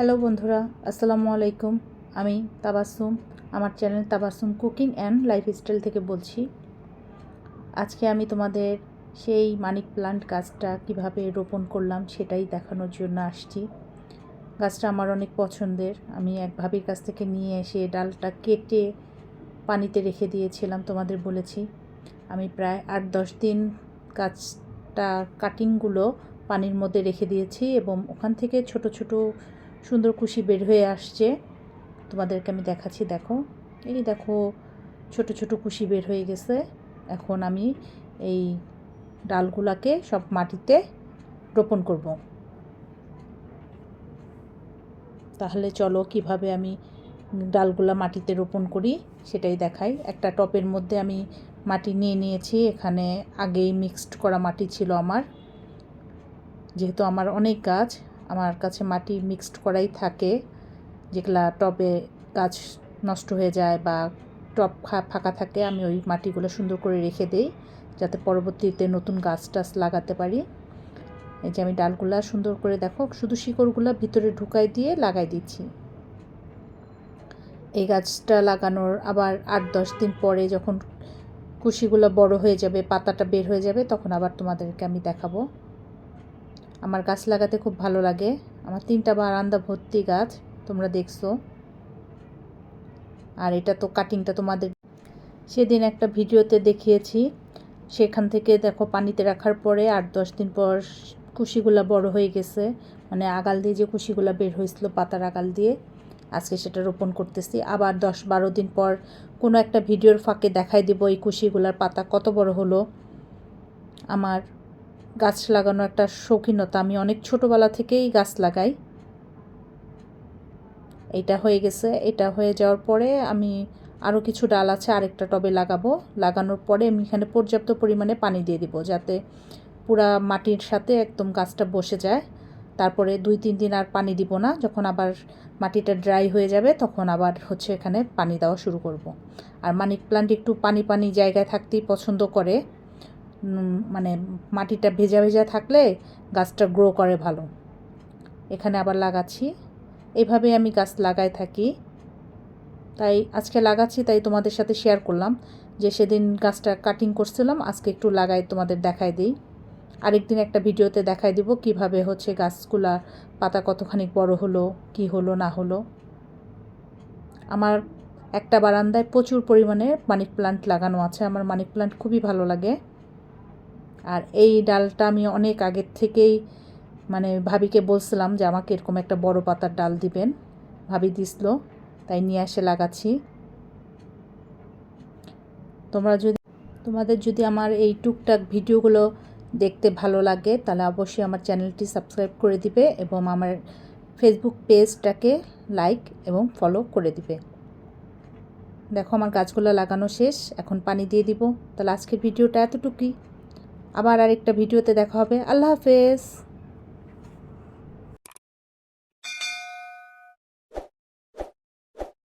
Hello বন্ধুরা, আসসালামু আলাইকুম। আমি তাবাসুম আমার channel Tabassum cooking and lifestyle থেকে বলছি। আজকে আমি তোমাদের সেই মানিক প্লান্ট গাছটা কীভাবে রোপণ করলাম সেটাই দেখানোর জন্য আসছি। গাছটা আমার অনেক পছন্দের। আমি এক ভাবির কাছ থেকে নিয়ে এসে ডালটা কেটে পানিতে রেখে দিয়েছিলাম, তোমাদের বলেছি। আমি প্রায় আট দশ দিন গাছটা কাটিংগুলো পানির মধ্যে রেখে দিয়েছি এবং ওখান থেকে ছোট ছোট সুন্দর কুশি বের হয়ে আসছে। তোমাদেরকে আমি দেখাচ্ছি, দেখো। এই দেখো, ছোট ছোট কুশি বের হয়ে গেছে। এখন আমি এই ডালগুলাকে সব মাটিতে রোপণ করব। তাহলে চলো কীভাবে আমি ডালগুলা মাটিতে রোপণ করি সেটাই দেখাই। একটা টপের মধ্যে আমি মাটি নিয়ে নিয়েছি। এখানে আগেই মিক্সড করা মাটি ছিল আমার। যেহেতু আমার অনেক গাছ আমার কাছে মাটি মিক্সড করাই থাকে, যেগুলা টবে গাছ নষ্ট হয়ে যায় বা টব ফাঁকা থাকে, আমি ওই মাটিগুলো সুন্দর করে রেখে দেই, যাতে পরবর্তীতে নতুন গাছ টাছ লাগাতে পারি। এই যে আমি ডালগুলা সুন্দর করে দেখো, শুধু শিকড়গুলো ভিতরে ঢুকাই দিয়ে লাগাই দিচ্ছি। এই গাছটা লাগানোর আবার আট দশ দিন পরে যখন কুশিগুলো বড় হয়ে যাবে, পাতাটা বের হয়ে যাবে, তখন আবার তোমাদেরকে আমি দেখাবো। আমার গাছ লাগাতে খুব ভালো লাগে। আমার তিনটা বারান্দা ভর্তি গাছ, তোমরা দেখছ। আর এটা তো কাটিংটা তোমাদের সেদিন একটা ভিডিওতে দেখিয়েছি। সেখান থেকে দেখো পানিতে রাখার পরে আট দশ দিন পর কুশিগুলা বড় হয়ে গেছে। মানে আগাল দিয়ে যে কুশিগুলা বের হয়েছিল পাতার আগাল দিয়ে, আজকে সেটা রোপণ করতেছি। আবার দশ বারো দিন পর কোনো একটা ভিডিওর ফাঁকে দেখাই দেবো এই কুশিগুলার পাতা কত বড় হলো। আমার গাছ লাগানো একটা শৌখিনতা। আমি অনেক ছোটোবেলা থেকেই গাছ লাগাই। এটা হয়ে গেছে। এটা হয়ে যাওয়ার পরে আমি আরও কিছু ডাল আছে, আরেকটা টবে লাগাবো। লাগানোর পরে আমি এখানে পর্যাপ্ত পরিমাণে পানি দিয়ে দিব যাতে পুরা মাটির সাথে একদম গাছটা বসে যায়। তারপরে দুই, তিন দিন আর পানি দিব না। যখন আবার মাটিটা ড্রাই হয়ে যাবে, তখন আবার হচ্ছে এখানে পানি দেওয়া শুরু করব। আর মানিক প্লান্ট একটু পানি পানি জায়গায় থাকতেই পছন্দ করে। মানে মাটিটা ভেজা ভেজা থাকলে গাছটা গ্রো করে ভালো। এখানে আবার লাগাচ্ছি। এভাবে আমি গাছ লাগাই থাকি। তাই আজকে লাগাচ্ছি, তাই তোমাদের সাথে শেয়ার করলাম যে সেদিন গাছটা কাটিং করছিলাম, আজকে একটু লাগাই তোমাদের দেখাই দিই। আরেকদিন একটা ভিডিওতে দেখাই দিব কীভাবে হচ্ছে গাছগুলা পাতা কতখানি বড় হলো, কি হলো, না হলো। আমার একটা বারান্দায় প্রচুর পরিমাণে মানিক প্লান্ট লাগানো আছে, আমার মানিক প্লান্ট খুবই ভালো লাগে। আর এই ডালটা আমি অনেক আগের থেকেই মানে ভাবিকে বলছিলাম যে আমাকে এরকম একটা বড় পাতার ডাল দিবেন। ভাবি দিছিল, তাই নিয়ে এসে লাগাচ্ছি। তোমরা যদি, তোমাদের যদি আমার এই টুকটাক ভিডিওগুলো দেখতে ভালো লাগে, তাহলে অবশ্যই আমার চ্যানেলটি সাবস্ক্রাইব করে দিবে এবং আমার ফেসবুক পেজটাকে লাইক এবং ফলো করে দিবে। দেখো আমার গাছগুলো লাগানো শেষ, এখন পানি দিয়ে দিব। তাহলে আজকের ভিডিওটা এতটুকুই। আবার আরেকটা ভিডিওতে দেখা হবে। আল্লাহ হাফেজ।